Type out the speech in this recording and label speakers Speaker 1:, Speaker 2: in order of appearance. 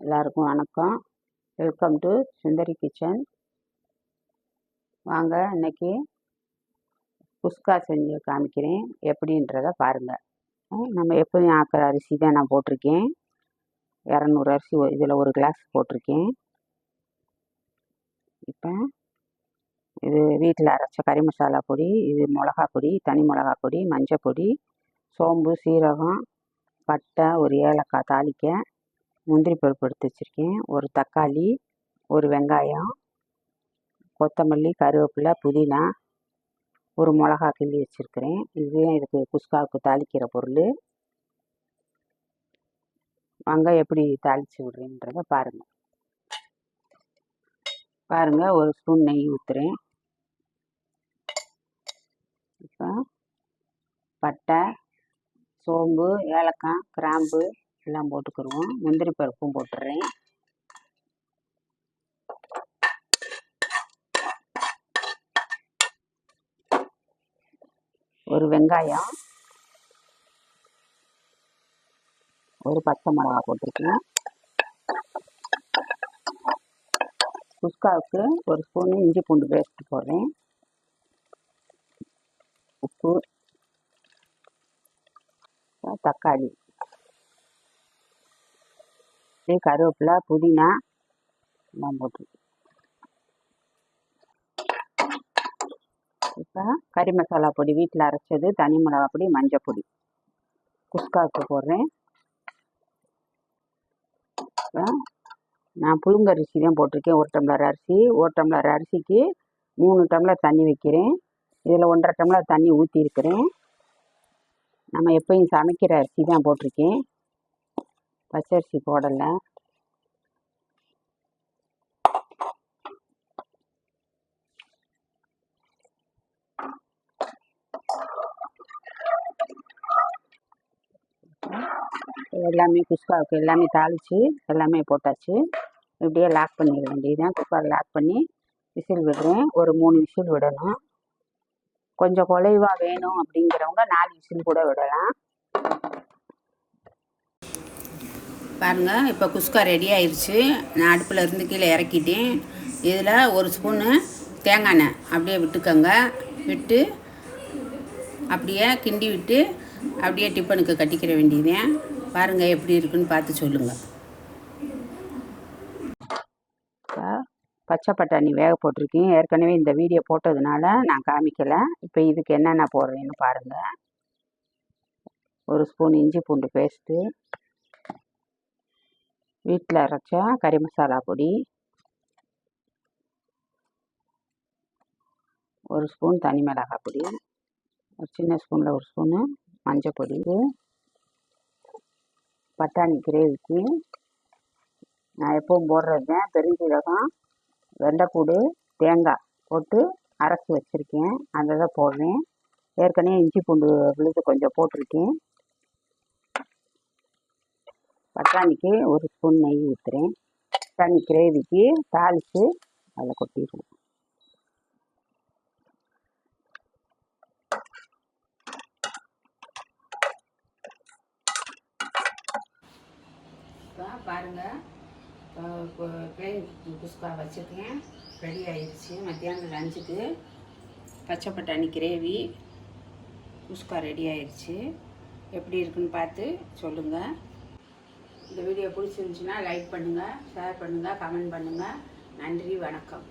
Speaker 1: எல்லாருக்கும் வணக்கம். Welcome to Sundari kitchen வாங்க இன்னைக்கு குஸ்கா செஞ்சு காமிக்கிறேன். எப்படின்றத பாருங்கள் நம்ம எப்போயும் ஆக்கிற அரிசி தான் நான் போட்டிருக்கேன். இரநூறு அரிசி இதில் ஒரு கிளாஸ் போட்டிருக்கேன். இப்போ இது வீட்டில் அரைச்ச கறி மசாலா பொடி இது மிளகா பொடி தனி மிளகா பொடி மஞ்சள் பொடி சோம்பு சீரகம் பட்டை ஒரு ஏலக்காய் தாளிக்க முந்திரி பருப்பு எடுத்து வச்சுருக்கேன். ஒரு தக்காளி ஒரு வெங்காயம் கொத்தமல்லி கருவேப்பிலை புதினா ஒரு மிளகா கிள்ளி வச்சுருக்கிறேன். இதுதான் இதுக்கு குஸ்காவுக்கு தாளிக்கிற பொருள். வாங்க எப்படி தாளித்து விட்றேன்றத பாருங்கள் பாருங்கள் ஒரு ஸ்பூன் நெய் ஊற்றுறேன் இப்போ பட்டை சோம்பு ஏலக்காய் கிராம்பு எல்லாம் போட்டுக்கிடுவோம் முந்திரி பருப்பும் போட்டுடுறேன் ஒரு வெங்காயம். ஒரு பச்சை மிளகா போட்டிருக்கேன். குஸ்காவுக்கு ஒரு ஸ்பூன் இஞ்சி பூண்டு பேஸ்ட் போடுறேன். உப்பு. தக்காளி. கருவேப்பிலை புதினா. எல்லாம் போட்டு. இப்போ கறி மசாலா பொடி வீட்டில் அரைச்சது தனி மிளகா பொடி மஞ்சள் பொடி. குஸ்காவுக்கு போடுறேன். நான் புழுங்கரிசி தான் போட்டிருக்கேன். ஒரு டம்ளர் அரிசி ஒரு டம்ளர் அரிசிக்கு மூணு டம்ளர் தண்ணி வைக்கிறேன். இதில் ஒன்றரை டம்ளர் தண்ணி ஊற்றிருக்கிறேன் நம்ம எப்பயும் சமைக்கிற அரிசி தான் போட்டிருக்கேன். பச்சரிசி போடலை. எல்லாமே குஸ்காவுக்கு எல்லாமே தாளித்து எல்லாமே போட்டாச்சு. இப்படியே லாக் பண்ணிட வேண்டியதுதான். குக்கர் லாக் பண்ணி விசில் விடுறேன். ஒரு மூணு விசில் விடணும். கொஞ்சம் குலைவாக வேணும் அப்படிங்கிறவங்க நாலு விசில் கூட விடலாம். பாருங்கள் இப்போ குஸ்கா ரெடி ஆயிடுச்சு நான் அடுப்பில் இருந்து கீழே இறக்கிட்டேன். இதில் ஒரு ஸ்பூனு தேங்காய் எண்ணெய். அப்படியே விட்டுக்கோங்க. விட்டு அப்படியே கிண்டி விட்டு அப்படியே டிஃபனுக்கு கட்டிக்கிற வேண்டியதேன் பாருங்கள் எப்படி இருக்குன்னு பார்த்து சொல்லுங்கள் பச்சை பட்டாணி வேக போட்டிருக்கேன். ஏற்கனவே இந்த வீடியோ போட்டதுனால நான் காமிக்கலை. இப்போ இதுக்கு என்னென்ன போடுறேன்னு பாருங்கள் ஒரு ஸ்பூன் இஞ்சி பூண்டு பேஸ்ட்டு. வீட்டில் அரைச்ச கறி மசாலா பொடி. ஒரு ஸ்பூன் தனி மிளகாய் பொடி. ஒரு சின்ன ஸ்பூனில் ஒரு ஸ்பூனு மஞ்சள் பொடி. பட்டாணி கிரேவிக்கு நான் எப்பவும் போடுறது தான். பெருஞ்சீரகம் வெண்டைப்பூடு தேங்காய் போட்டு அரைச்சி வச்சுருக்கேன். அதை தான் போடுறேன். ஏற்கனவே இஞ்சி பூண்டு விழுது கொஞ்சம் போட்டிருக்கேன். பட்டாணிக்கு ஒரு ஸ்பூன் நெய் ஊற்றுறேன் பட்டாணி கிரேவிக்கு தாளித்து அதில் கொட்டிடுவோம். பாருங்கள் பிளெயின் குஸ்கா வச்சுருக்கேன். ரெடி ஆயிடுச்சு. மத்தியானம் லஞ்சுக்கு பச்சை பட்டாணி கிரேவி குஸ்கா ரெடி ஆயிடுச்சு. எப்படி இருக்குன்னு பார்த்து சொல்லுங்கள் இந்த வீடியோ பிடிச்சிருந்துச்சின்னா லைக் பண்ணுங்கள் ஷேர் பண்ணுங்கள் கமெண்ட் பண்ணுங்கள் நன்றி வணக்கம்.